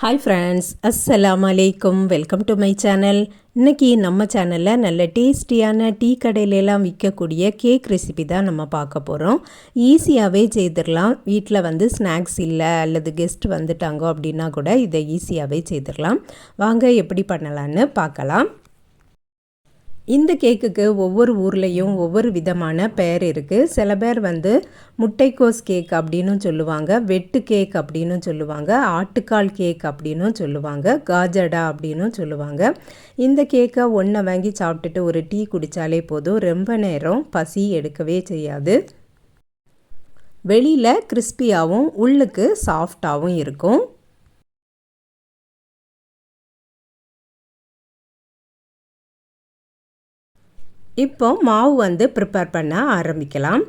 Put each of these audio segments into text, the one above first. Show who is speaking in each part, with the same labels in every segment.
Speaker 1: Hi friends அஸ்ஸலாம் அலைக்கும் welcome to my channel இன்றைக்கி நம்ம சேனலில் நல்ல டேஸ்டியான டீ கடையிலலாம் விற்கக்கூடிய கேக் ரெசிபி தான் நம்ம பார்க்க போகிறோம் ஈஸியாகவே செய்திடலாம். வீட்டில் வந்து ஸ்நாக்ஸ் இல்லை அல்லது கெஸ்ட் வந்துட்டாங்க அப்படின்னா கூட இதை ஈஸியாகவே செய்திடலாம். வாங்க எப்படி பண்ணலான்னு பார்க்கலாம். இந்த கேக்குக்கு ஒவ்வொரு ஊர்லேயும் ஒவ்வொரு விதமான பெயர் இருக்குது சில பேர் வந்து முட்டைக்கோஸ் கேக் அப்படின்னு சொல்லுவாங்க வெட்டு கேக் அப்படின்னு சொல்லுவாங்க ஆட்டுக்கால் கேக் அப்படின்னு சொல்லுவாங்க காஜடா அப்படின்னு சொல்லுவாங்க. இந்த கேக்கை ஒன்றை வாங்கி சாப்பிட்டுட்டு ஒரு டீ குடித்தாலே போதும். ரொம்ப நேரம் பசி எடுக்கவே செய்யாது. வெளியில் கிறிஸ்பியாகவும் உள்ளுக்கு சாஃப்டாகவும் இருக்கும். இப்போ மாவு வந்து ப்ரிப்பேர் பண்ண ஆரம்பிக்கலாம்.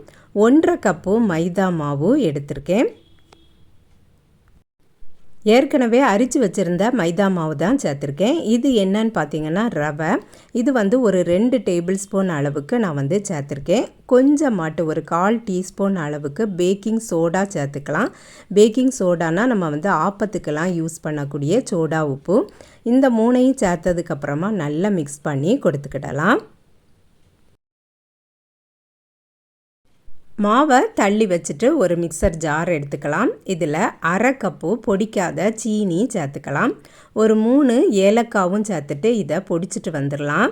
Speaker 1: ஒன்றரை கப்பு மைதா மாவு எடுத்திருக்கேன். ஏற்கனவே அரிச்சு வச்சுருந்த மைதா மாவு தான் சேர்த்துருக்கேன். இது என்னன்னு பார்த்தீங்கன்னா ரவை. இது வந்து ஒரு ரெண்டு டேபிள் ஸ்பூன் அளவுக்கு நான் வந்து சேர்த்துருக்கேன். கொஞ்சமாட்டு ஒரு கால் டீஸ்பூன் அளவுக்கு பேக்கிங் சோடா சேர்த்துக்கலாம். பேக்கிங் சோடானா நம்ம வந்து ஆப்பத்துக்கெல்லாம் யூஸ் பண்ணக்கூடிய சோடா உப்பு. இந்த மூணையும் சேர்த்ததுக்கப்புறமா நல்லா மிக்ஸ் பண்ணி கொடுத்துக்கிடலாம். மாவை தள்ளி வச்சுட்டு ஒரு மிக்சர் ஜார் எடுத்துக்கலாம். இதில் அரை கப்பு பொடிக்காத சீனி சேர்த்துக்கலாம். ஒரு மூணு ஏலக்காவும் சேர்த்துட்டு இதை பொடிச்சிட்டு வந்துடலாம்.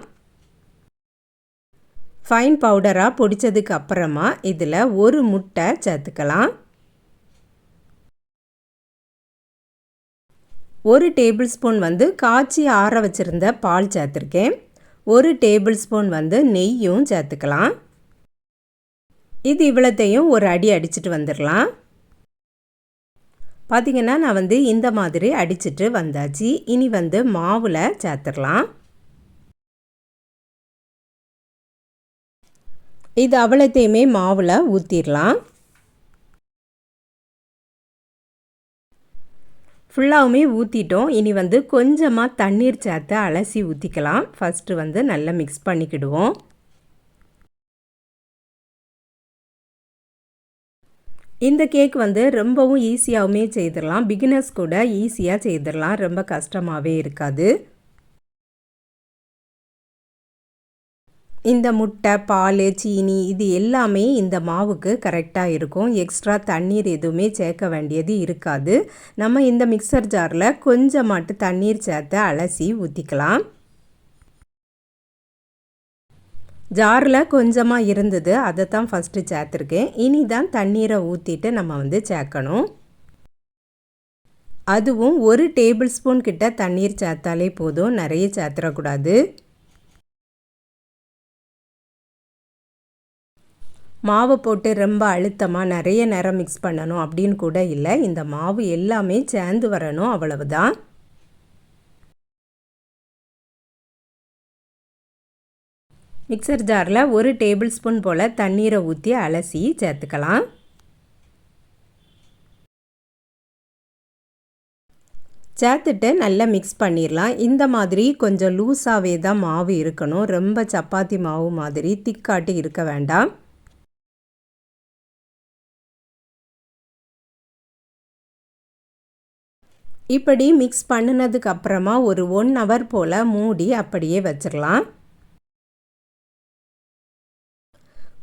Speaker 1: ஃபைன் பவுடராக பொடித்ததுக்கு அப்புறமா இதில் ஒரு முட்டை சேர்த்துக்கலாம். ஒரு டேபிள் ஸ்பூன் வந்து காய்ச்சி ஆற வச்சுருந்த பால் சேர்த்துருக்கேன். ஒரு டேபிள் ஸ்பூன் வந்து நெய்யும் சேர்த்துக்கலாம். இது இவ்வளோத்தையும் ஒரு அடி அடிச்சுட்டு வந்துடலாம் பார்த்திங்கன்னா நான் வந்து இந்த மாதிரி அடிச்சுட்டு வந்தாச்சு. இனி வந்து மாவில் சேர்த்துடலாம் இது அவ்வளோத்தையுமே மாவில் ஊற்றிடலாம் ஃபுல்லாகவுமே ஊற்றிட்டோம் இனி வந்து கொஞ்சமாக தண்ணீர் சேர்த்து அலசி ஊற்றிக்கலாம் ஃபஸ்ட்டு வந்து நல்லா மிக்ஸ் பண்ணிக்கிடுவோம். இந்த கேக் வந்து ரொம்பவும் ஈஸியாகவுமே செய்திடலாம். பிகினர்ஸ் கூட ஈஸியாக செய்திடலாம். ரொம்ப கஷ்டமாகவே இருக்காது. இந்த முட்டை பால் சீனி இது எல்லாமே இந்த மாவுக்கு கரெக்டாக இருக்கும். எக்ஸ்ட்ரா தண்ணீர் எதுவுமே சேர்க்க வேண்டியது இருக்காது. நம்ம இந்த மிக்சர் ஜாரில் கொஞ்சமாட்டு தண்ணீர் சேர்த்து அலசி ஊற்றிக்கலாம் ஜாரில் கொஞ்சமாக இருந்தது அதை தான் ஃபஸ்ட்டு சேர்த்துருக்கேன். இனி தான் தண்ணீரை ஊற்றிட்டு நம்ம வந்து சேர்க்கணும். அதுவும் ஒரு டேபிள் ஸ்பூன் கிட்ட தண்ணீர் சேர்த்தாலே போதும் நிறைய சேர்த்துடக்கூடாது. மாவை போட்டு ரொம்ப அழுத்தமாக நிறைய நேரம் மிக்ஸ் பண்ணணும் அப்படின்னு கூட இல்லை. இந்த மாவு எல்லாமே சேர்ந்து வரணும் அவ்வளவுதான். மிக்சர் ஜாரில் ஒரு டேபிள் ஸ்பூன் போல் தண்ணீரை ஊற்றி அலசி சேர்த்துக்கலாம். சேர்த்துட்டு நல்லா மிக்ஸ் பண்ணிடலாம் இந்த மாதிரி கொஞ்சம் லூஸாகவே தான் மாவு இருக்கணும். ரொம்ப சப்பாத்தி மாவு மாதிரி திக்காட்டி இருக்க வேண்டாம். இப்படி மிக்ஸ் பண்ணினதுக்கு அப்புறமா ஒரு ஒன் ஹவர் போல் மூடி அப்படியே வச்சிடலாம்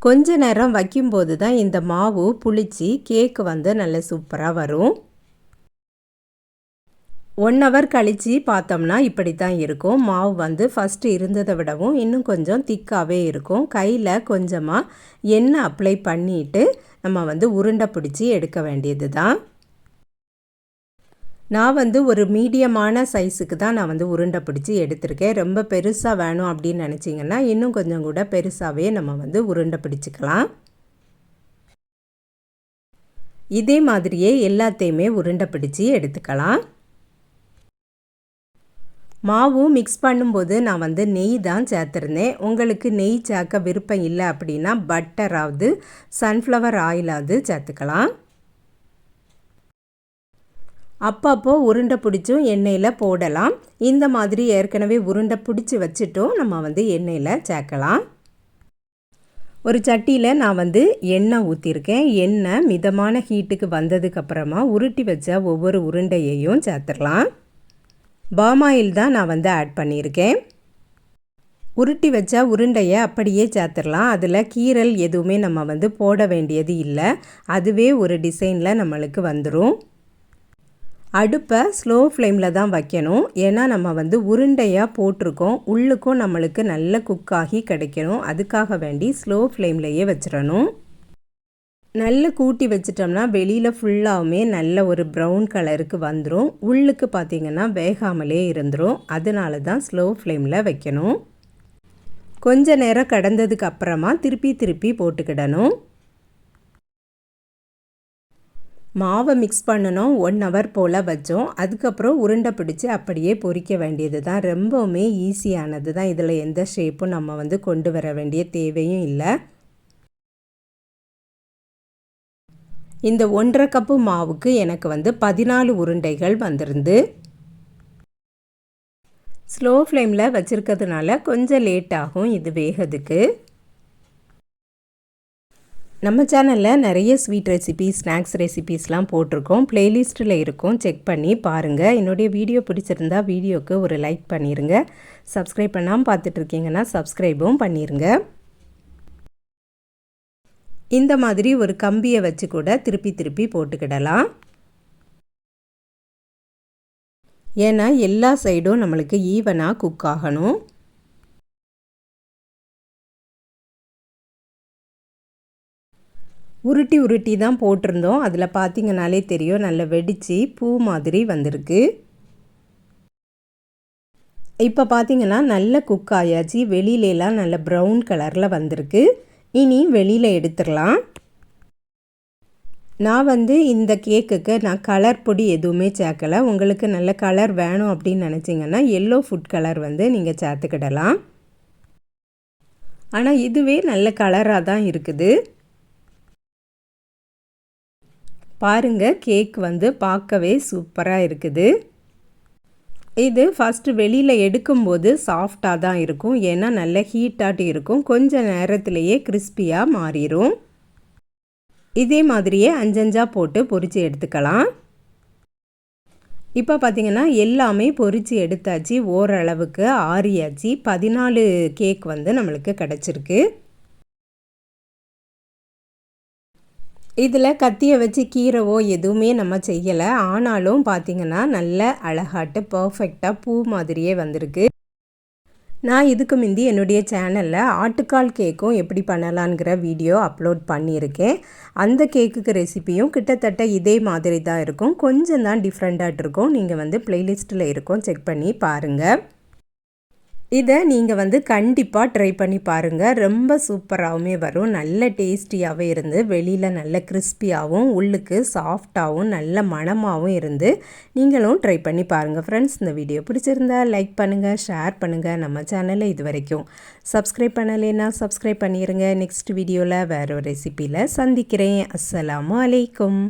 Speaker 1: கொஞ்ச நேரம் வைக்கும்போது தான் இந்த மாவு புளிச்சு கேக்கு வந்து நல்ல சூப்பராக வரும். ஒன் ஹவர் கழித்து பார்த்தோம்னா இப்படி தான் இருக்கும். மாவு வந்து ஃபஸ்ட்டு இருந்ததை விடவும் இன்னும் கொஞ்சம் திக்காகவே இருக்கும். கையில் கொஞ்சமாக எண்ணெய் அப்ளை பண்ணிவிட்டு நம்ம வந்து உருண்டை பிடிச்சி எடுக்க வேண்டியது தான் நான் வந்து ஒரு மீடியமான சைஸுக்கு தான் நான் வந்து உருண்டை பிடிச்சி எடுத்திருக்கேன். ரொம்ப பெருசாக வேணும் அப்படின்னு நினச்சிங்கன்னா இன்னும் கொஞ்சம் கூட பெருசாகவே நம்ம வந்து உருண்டை பிடிச்சிக்கலாம். இதே மாதிரியே எல்லாத்தையுமே உருண்டை பிடிச்சி எடுத்துக்கலாம். மாவும் மிக்ஸ் பண்ணும்போது நான் வந்து நெய் தான் சேர்த்துருந்தேன். உங்களுக்கு நெய் சேர்க்க விருப்பம் இல்லை அப்படின்னா பட்டராவது சன்ஃப்ளவர் ஆயிலாவது சேர்த்துக்கலாம். அப்பப்போ உருண்டை பிடிச்சும் எண்ணெயில் போடலாம். இந்த மாதிரி ஏற்கனவே உருண்டை பிடிச்சி வச்சுட்டும். நம்ம வந்து எண்ணெயில் சேர்க்கலாம். ஒரு சட்டியில் நான் வந்து எண்ணெய் ஊற்றிருக்கேன் எண்ணெய் மிதமான ஹீட்டுக்கு வந்ததுக்கப்புறமா உருட்டி வச்ச ஒவ்வொரு உருண்டையையும் சேர்த்துடலாம். பாமாயில் தான் நான் வந்து ஆட் பண்ணியிருக்கேன். உருட்டி வச்ச உருண்டையை அப்படியே சேர்த்துடலாம். அதில் கீரல் எதுவுமே நம்ம வந்து போட வேண்டியது இல்லை. அதுவே ஒரு டிசைனில் நம்மளுக்கு வந்துடும் அடுப்பை ஸ்லோ ஃப்ளேமில் தான் வைக்கணும். ஏன்னா நம்ம வந்து உருண்டையாக போட்டிருக்கோம். உள்ளுக்கும் நம்மளுக்கு நல்ல குக்காகி கிடைக்கணும். அதுக்காக வேண்டி ஸ்லோ ஃப்ளேம்லையே வச்சிடணும். நல்ல கூட்டி வச்சிட்டோம்னா வெளியில் ஃபுல்லாகவுமே நல்ல ஒரு ப்ரௌன் கலருக்கு வந்துடும் உள்ளுக்கு பார்த்திங்கன்னா வேகாமலே இருந்துடும் அதனால தான் ஸ்லோ ஃப்ளேமில் வைக்கணும். கொஞ்ச நேரம் கடந்ததுக்கு அப்புறமா திருப்பி திருப்பி போட்டுக்கிடணும். மாவை மிக்ஸ் பண்ணணும் ஒன் ஹவர் போல் வச்சோம். அதுக்கப்புறம் உருண்டை பிடிச்சி அப்படியே பொரிக்க வேண்டியது தான் ரொம்பவுமே ஈஸியானது தான். இதில் எந்த ஷேப்பும் நம்ம வந்து கொண்டு வர வேண்டிய தேவையும் இல்லை. இந்த ஒன்றரை கப்பு மாவுக்கு எனக்கு வந்து பதினாலு உருண்டைகள் வந்திருந்து ஸ்லோ ஃப்ளேமில் வச்சுருக்கிறதுனால கொஞ்சம் லேட் ஆகும். இது வேகிறதுக்கு நம்ம சேனலில் நிறைய ஸ்வீட் ரெசிபி ஸ்நாக்ஸ் ரெசிபீஸ்லாம் போட்டிருக்கோம். ப்ளேலிஸ்ட்டில் இருக்கும். செக் பண்ணி பாருங்கள் என்னுடைய வீடியோ பிடிச்சிருந்தா வீடியோவுக்கு ஒரு லைக் பண்ணிடுங்க சப்ஸ்கிரைப் பண்ணாமல் பார்த்துட்ருக்கீங்கன்னா சப்ஸ்கிரைபும் பண்ணிடுங்க இந்த மாதிரி ஒரு கம்பியை வச்சு கூட திருப்பி திருப்பி போட்டுக்கிடலாம். ஏன்னா எல்லா சைடும் நம்மளுக்கு ஈவனாக குக் ஆகணும். உருட்டி உருட்டி தான் போட்டிருந்தோம். அதில் பார்த்தீங்கனாலே தெரியும். நல்லா வெடித்து பூ மாதிரி வந்திருக்கு. இப்போ பார்த்தீங்கன்னா நல்ல குக் ஆயாச்சு. வெளியிலலாம் நல்ல ப்ரௌன் கலரில் வந்திருக்கு. இனி வெளியில் எடுத்துடலாம். நான் வந்து இந்த கேக்குக்கு நான் கலர் பொடி எதுவுமே சேர்க்கலை. உங்களுக்கு நல்ல கலர் வேணும் அப்படின்னு நினச்சிங்கன்னா எல்லோ ஃபுட் கலர் வந்து நீங்கள் சேர்த்துக்கிடலாம். ஆனால் இதுவே நல்ல கலராக தான் இருக்குது. பாருங்கள் கேக் வந்து பார்க்கவே சூப்பராக இருக்குது. இது ஃபஸ்ட்டு வெளியில் எடுக்கும்போது சாஃப்டாக தான் இருக்கும். ஏன்னா நல்ல ஹீட்டாட்டி இருக்கும். கொஞ்சம் நேரத்திலேயே கிறிஸ்பியாக மாறிடும் இதே மாதிரியே அஞ்சஞ்சா போட்டு பொறிச்சு எடுத்துக்கலாம். இப்போ பார்த்திங்கன்னா எல்லாமே பொறிச்சு எடுத்தாச்சு. ஓரளவுக்கு ஆறியாச்சு. பதினாலு கேக் வந்து நம்மளுக்கு கிடச்சிருக்கு. இதில் கத்தியை வச்சு கீரவோ எதுவுமே நம்ம செய்யலை. ஆனாலும் பார்த்திங்கன்னா நல்ல அழகாட்டு பர்ஃபெக்டாக பூ மாதிரியே வந்திருக்கு. நான் இதுக்கு முந்தி என்னுடைய சேனலில் ஆட்டுக்கால் கேக்கும் எப்படி பண்ணலாங்கிற வீடியோ அப்லோட் பண்ணியிருக்கேன். அந்த கேக்குக்கு ரெசிப்பியும் கிட்டத்தட்ட இதே மாதிரி தான் இருக்கும். கொஞ்சம் தான் டிஃப்ரெண்ட்டாக இருக்கும். நீங்கள் வந்து ப்ளேலிஸ்ட்டில் இருக்கும். செக் பண்ணி பாருங்கள் இதை நீங்கள் வந்து கண்டிப்பாக ட்ரை பண்ணி பாருங்கள் ரொம்ப சூப்பராகவுமே வரும். நல்ல டேஸ்டியாகவே இருந்து வெளியில் நல்ல கிறிஸ்பியாகவும் உள்ளுக்கு சாஃப்டாகவும் நல்ல மணமாகவும் இருந்து நீங்களும் ட்ரை பண்ணி பாருங்கள் ஃப்ரெண்ட்ஸ் இந்த வீடியோ பிடிச்சிருந்தா லைக் பண்ணுங்கள் ஷேர் பண்ணுங்கள் நம்ம சேனலை இது வரைக்கும் சப்ஸ்கிரைப் பண்ணலைன்னா சப்ஸ்கிரைப் பண்ணிடுங்க நெக்ஸ்ட் வீடியோவில் வேறு ஒரு ரெசிப்பியில் சந்திக்கிறேன். அஸ்ஸலாமு அலைக்கும்.